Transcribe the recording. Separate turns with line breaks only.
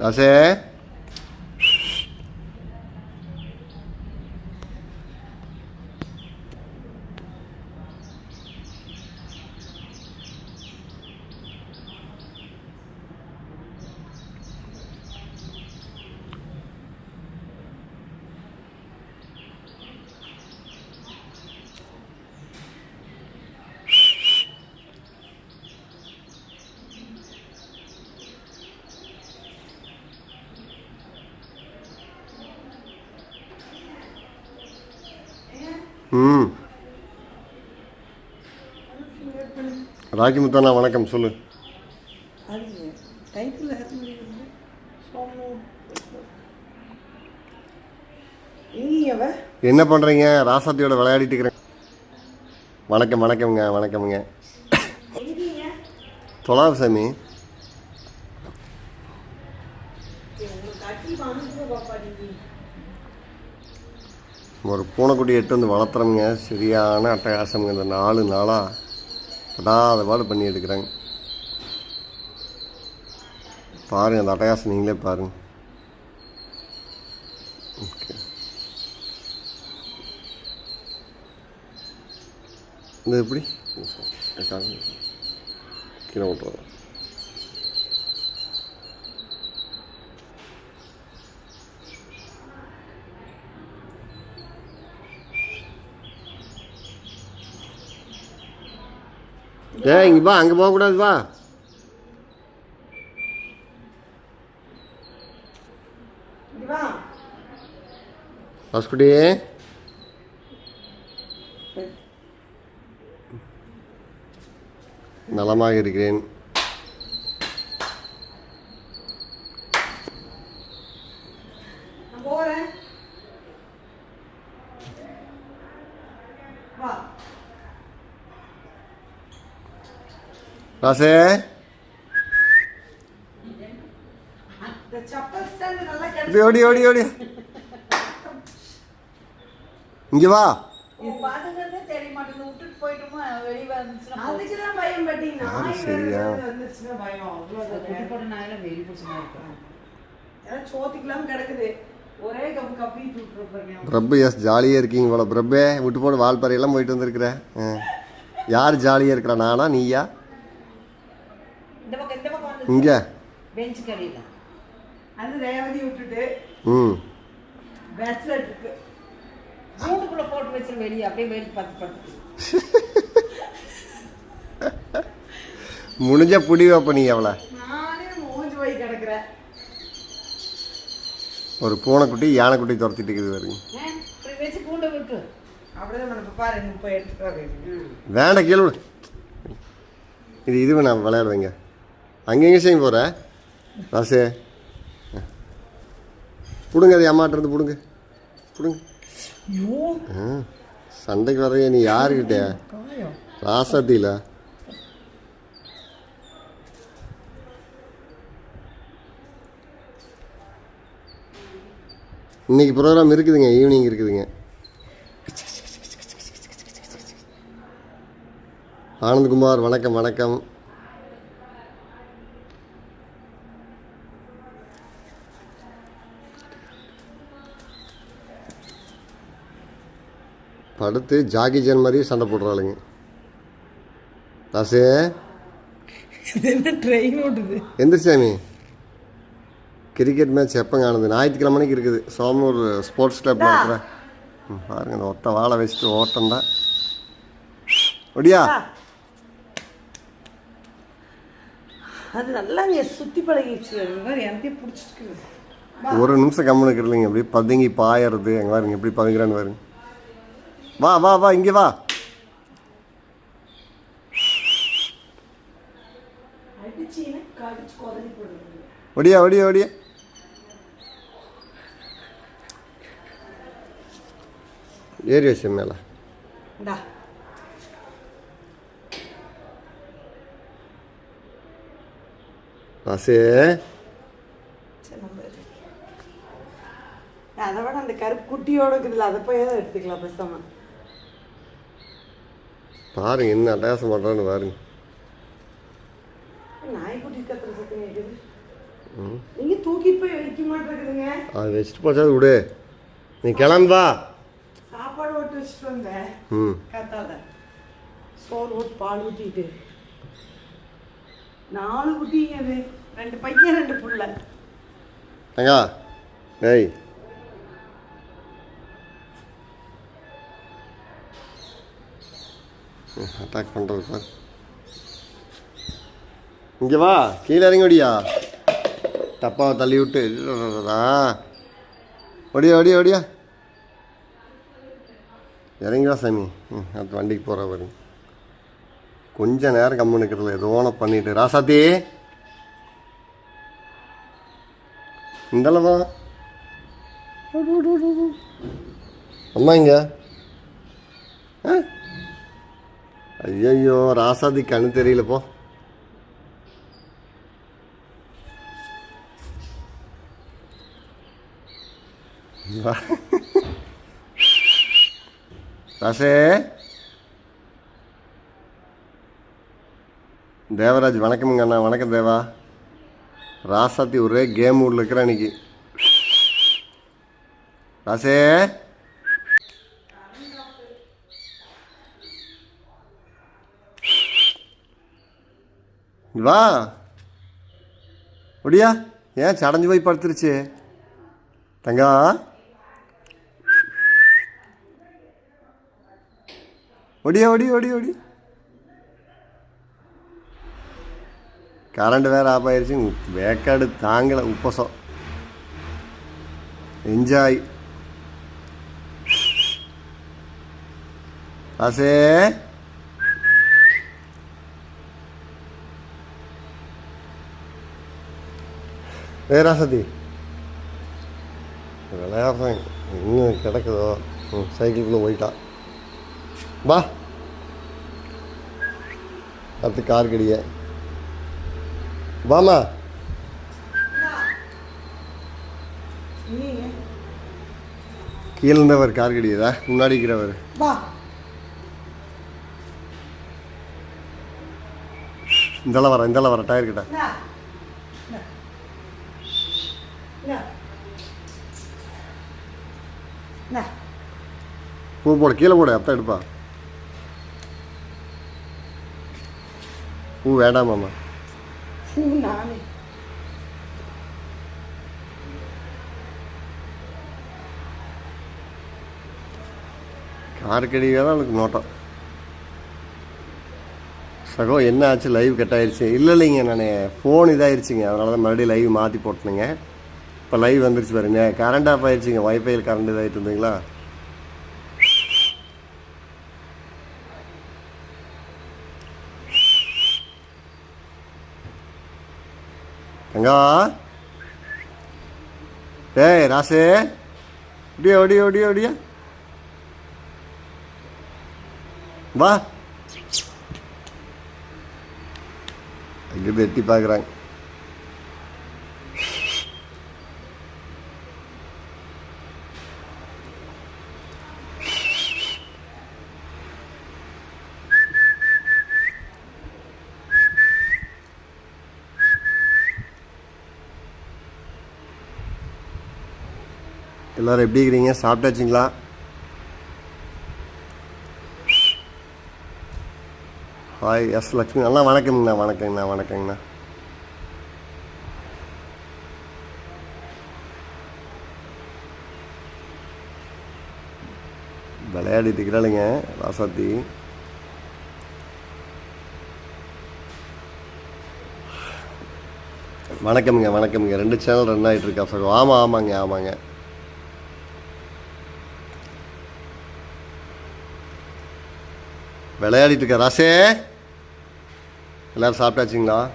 ராசே ம். ராக்கி முத்தானா வணக்கம் சொல்லு. என்ன பண்ணுறீங்க ராசாத்தியோட விளையாடிட்டு இருக்கிறேன். வணக்கம் வணக்கம்ங்க வணக்கம்ங்க.
எங்கேங்க?
தொலாவு சாமி ஒரு பூனைக்குட்டி எட்டு வந்து வளர்த்துறோங்க சரியான அட்டகாசம்ங்க. இந்த நாலு நாளாக படாத பாடு பண்ணி எடுக்கிறாங்க. பாருங்கள் அந்த அட்டகாசம் நீங்களே பாருங்க. ஓகே. இந்த எப்படி? கீழே விட்டுறோம் ஏ இங்கே வா அங்கே போகக்கூடாது வா. ஹாஸ்குட்டி நலமாக இருக்கிறேன்.
போறேன். வா.
ராசே ஓடி ஓடி ஓடி. இங்கே வா. சரியா? பிரபு எஸ் ஜாலியாக இருக்கீங்க போல. பிரபே விட்டு போட்டு வால்பாறையெல்லாம் போயிட்டு வந்திருக்கிற. யார் ஜாலியாக இருக்கிறா? நானா நீயா?
இந்த பக்கம் இந்த பக்கம் வந்து
இங்கே.
பெஞ்ச் கடியில.
அது ரேவதி விட்டுட்டு
ம்.
பேச்சுலர் இருக்கு
கூண்டுக்குள்ள போட்டு வச்சிரு வெளியே. அப்படியே வெளியே பார்த்து பார்த்து
முடிஞ்ச புடி வைப்ப நீ அவளை.
நானே மூஞ்சி போய் கிடக்குறேன்.
ஒரு பூனைக்குட்டி யானைக்குட்டி துரத்திட்டு இருக்குது பாருங்க.
வச்சு கூண்டை விட்டு.
வேண்டாம் கீழே. இது இது நான் விளையாடுவேங்க. அங்கெங்கே செய்ய போகிற ராசே. பிடுங்க அது அம்மாட்ட இருந்து பிடுங்க. பிடுங்க. சண்டைக்கு வரைய நீ யாருக்கிட்ட?
காயம்.
ராசாத்தியில் இன்னைக்கு ப்ரோக்ராம் இருக்குதுங்க ஈவினிங் இருக்குதுங்க. ஆனந்த்குமார் வணக்கம் வணக்கம். படுத்து ஜாகி ஜான் மாதிரி சண்டை போடுறாளுங்க.
இது என்ன ட்ரெயின் ஓட்டுது?
எந்த சாமி. கிரிக்கெட் மேட்ச் எப்போ காணுது? ஞாயிற்றுக்கிழமை மணிக்கு இருக்குது. சோமூர் ஸ்போர்ட்ஸ் கிளப் நடத்துகிற ம், பாருங்க இந்த ஒட்டை வாழை வச்சுட்டு ஓட்டம்டா ஒடியா.
அது நல்லா சுத்தி பழகிடுச்சு.
ஒரு நிமிஷம் கம்முன்னு இருக்கிறீங்க. எப்படி பதுங்கி பாயறது. எங்க பாருங்க எப்படி பதுங்குறான்னு பாருங்க. வா வா வா இங்கே வா. ஒடியா ஒடியா ஒடியா. ஏறி வச்சு மேலே.
இரு. அதை விட அந்த கருப்பு குட்டியோட இருக்குதுல்ல அதை போய் தான் எடுத்துக்கலாம் பேசாம.
பாருங்க என்ன அட்டகாசம் பண்ணுறான்னு பாருங்க. அது வச்சுட்டு போச்சாது விடு. நீ கிளம்பா
சாப்பாடு ஓட்டு வச்சுட்டு வந்தேன்.
ம்.
காத்தால சோறு ஓட்டு பால் ஊற்றிட்டு நாலு குட்டிங்க அது ரெண்டு பையன் ரெண்டு புள்ள.
தங்கா அட்டாக் பண்ணுறது பார். இங்கே வா கீழே இறங்கி ஒடியா டப்பாவை தள்ளி விட்டு ஒடியா ஒடியா ஒடியா ஓடியா சாமி. ம் வண்டிக்கு போகிற பாருங்க கொஞ்சம் நேரம் கம்மி நிற்கிறதுல ஏதோ ஒன்று பண்ணிட்டு ராசாத்தி இந்தளவா. அம்மா இங்க. ஆ? ஐயோ ராசாதி கண்ணு தெரியல போ. ராசே. தேவராஜ் வணக்கமுங்க அண்ணா வணக்கம் தேவா. ராசாத்தி ஒரே கேம் உள்ள இருக்கிற அன்னைக்கு ராசே. வா. ஒடியா ஏன் சடஞ்சு போய் படுத்துருச்சு? தங்கா. ஒடியா ஒடி ஒடி ஒடி கரண்ட் வேறு ஆஃப் ஆயிடுச்சு வேக்காடு தாங்கலை உப்பசம். என்ஜாய் ஆசே. ஏ ராசதி விளையாடுறேன் இன்னும் கிடக்குதோ ம் சைக்கிள்குள்ளே போயிட்டான் வா அடுத்து கார் கடிய வாமா கீழே இருந்தவர் கார் கடியதா முன்னாடி இருக்கிறவர் இந்தளவு வர இந்தளவு வர டயர் கிட்ட
இந்தா. இந்தா. இந்தா. இந்தா.
பூ போட கீழே போட அப்பா எடுப்பா பூ வேண்டாமாம்மா
பூ நானே
கார் கடிவே தான் எனக்கு நோட்டம் சகோ என்ன ஆச்சு லைவ் கட் ஆயிடுச்சு இல்லை இல்லைங்க நான் ஃபோன் இதாயிருச்சுங்க அதனால தான் மறுபடியும் லைவ் மாற்றி போட்டேனுங்க இப்போ லைவ் வந்துருச்சு பாருங்க கரண்ட் ஆஃப் ஆயிடுச்சுங்க வைஃபையில் கரண்ட் இதாகிட்டு இருந்தீங்களா தங்கா ஏய் ராசு. ஒடியா ஒடியா ஒடியா ஒடியா. வா. அங்கிருந்து எட்டி பார்க்குறாங்க எல்லாரும் எப்படி இருக்கிறீங்க? சாப்பிட்டாச்சிங்களா? ஹாய் எஸ் லக்ஷ்மி அண்ணா வணக்கங்கண்ணா வணக்கங்கண்ணா வணக்கங்கண்ணா. விளையாடிட்டு இருக்கிறாளுங்க ராசாத்தி. வணக்கம்ங்க வணக்கம்ங்க. ரெண்டு சேனல் ரன் ஆகிட்டு இருக்கா சார் ஆமாம் ஆமாங்க ஆமாங்க. விளையாடிட்டு இருக்க ராசே. எல்லோரும் சாப்பிட்டாச்சுங்களா?